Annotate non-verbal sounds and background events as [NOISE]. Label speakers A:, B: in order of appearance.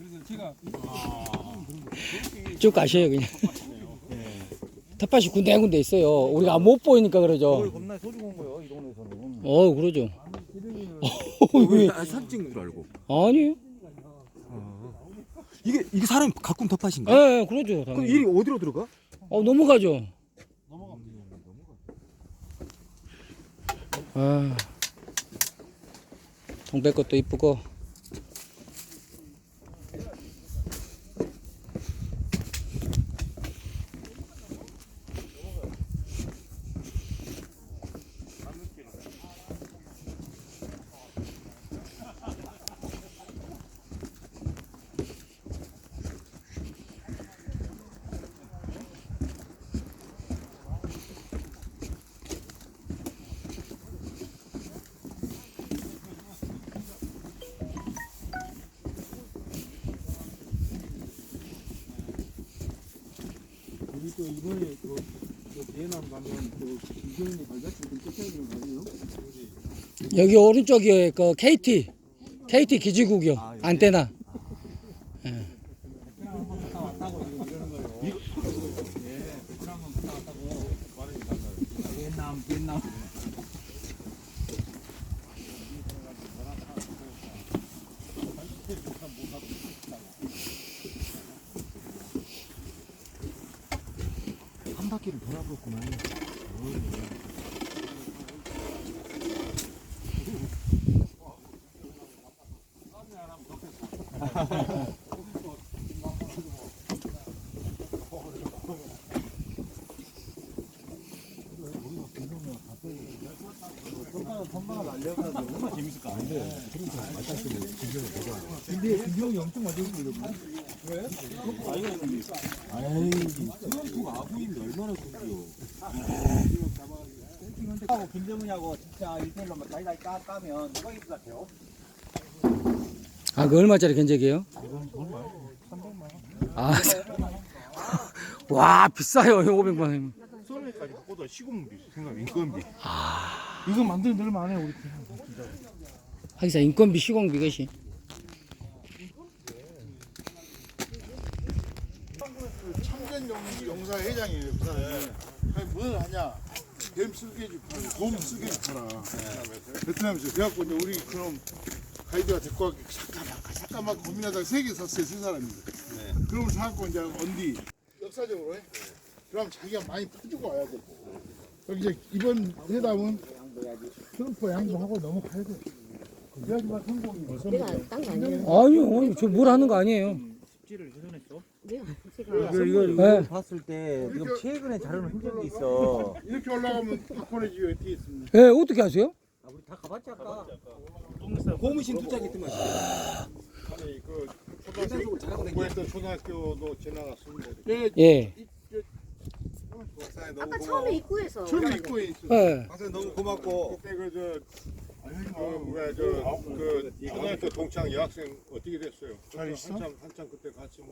A: 그래서 제가
B: 쭉 가셔요 그냥. 텃밭이 군데군데 있어요. 우리가 못 보이니까 그러죠.
C: 겁나 소중 한 거예요 이 동네에서는.
B: 어 그러죠. [LAUGHS]
C: 왜 아, 사진 찍는 줄 알고.
B: 아니요.
C: 이게 이게 사람 가꾼 텃밭인가?
B: 예, 예, 그러죠.
C: 그럼
B: 당연히.
C: 일이 어디로 들어가?
B: 어 넘어가죠. 아, 동백 것도 이쁘고.
A: 또 이번에 그, 그 대남 가면 그 이경이 발자취 좀 쫓아야 되는 거 아니에요?
B: 여기 오른쪽에 그 KT, KT 기지국이요.
C: 아, 여기.
B: 안테나.
A: 베트남 한번 갔다 왔다고 지금 이러는 거예요. 예, 베트남 한번 갔다 왔다고. 베트남, 베트남.
C: 한 바퀴를 돌아보구만.
A: 근데 김경이 엄청 많이 오고 왜?
C: 아이 트럼프 아부인데 얼마나 큰지요.
D: 하고 김정은하고 진짜 일대일로 막 다이다이 까, 까면 누가 이길 것 같아요?
B: 아, 그 얼마짜리 견적이에요? 아, [LAUGHS] 와 비싸요 500만 원.
C: 소매까지 보다 시공비 생각 인건비.
A: 이거 만드는 데를 많아요 우리 팀.
B: 하기사 인건비 시공비 것이.
E: 참전 용- 용사 회장이에요, 부산에. 아니, 뭘 하냐. 뱀 쓸개지, 곰 쓸개지 팔아. 베트남에서. 그래갖고 이제 우리 그럼 가이드가 데리고 가기 잠깐만, 잠깐만 고민하다가 세 개 샀어요, 세 사람인데. 그러면 사갖고 이제 언디 역사적으로 해. 그럼 자기가 많이 퍼주고 와야 돼. 여기 이제 이번 회담은 트럼프 양보하고 넘어가야 돼. 그래야지만 성공이.
F: 내가 딴거 아니에요.
B: 아니요, 저뭘 하는 거 아니에요.
C: 이거 이거 이거
B: 네.
C: 봤을 때 지금 최근에 자료는 흔적이 있어.
E: 이렇게 올라가면 박원의 집이 어떻게 있습니까?
B: 예, 어떻게 하세요?
C: 아, 우리 다 가봤지 아까.
D: 고무신 두 짝이 뜨면
E: 아니, 그 초등학교, 공부했던 초등학교도 지나갔습니다.
B: 예.
E: 박사님
F: 아까 처음에 입구에서
E: 처음에 입구에 있어.
B: 예.
C: 박사님 너무 고맙고.
E: 그때 그저 그 뭐야 저그 초등학교 동창 여학생 어떻게 됐어요? 잘 있어? 한참 한참 그때 같이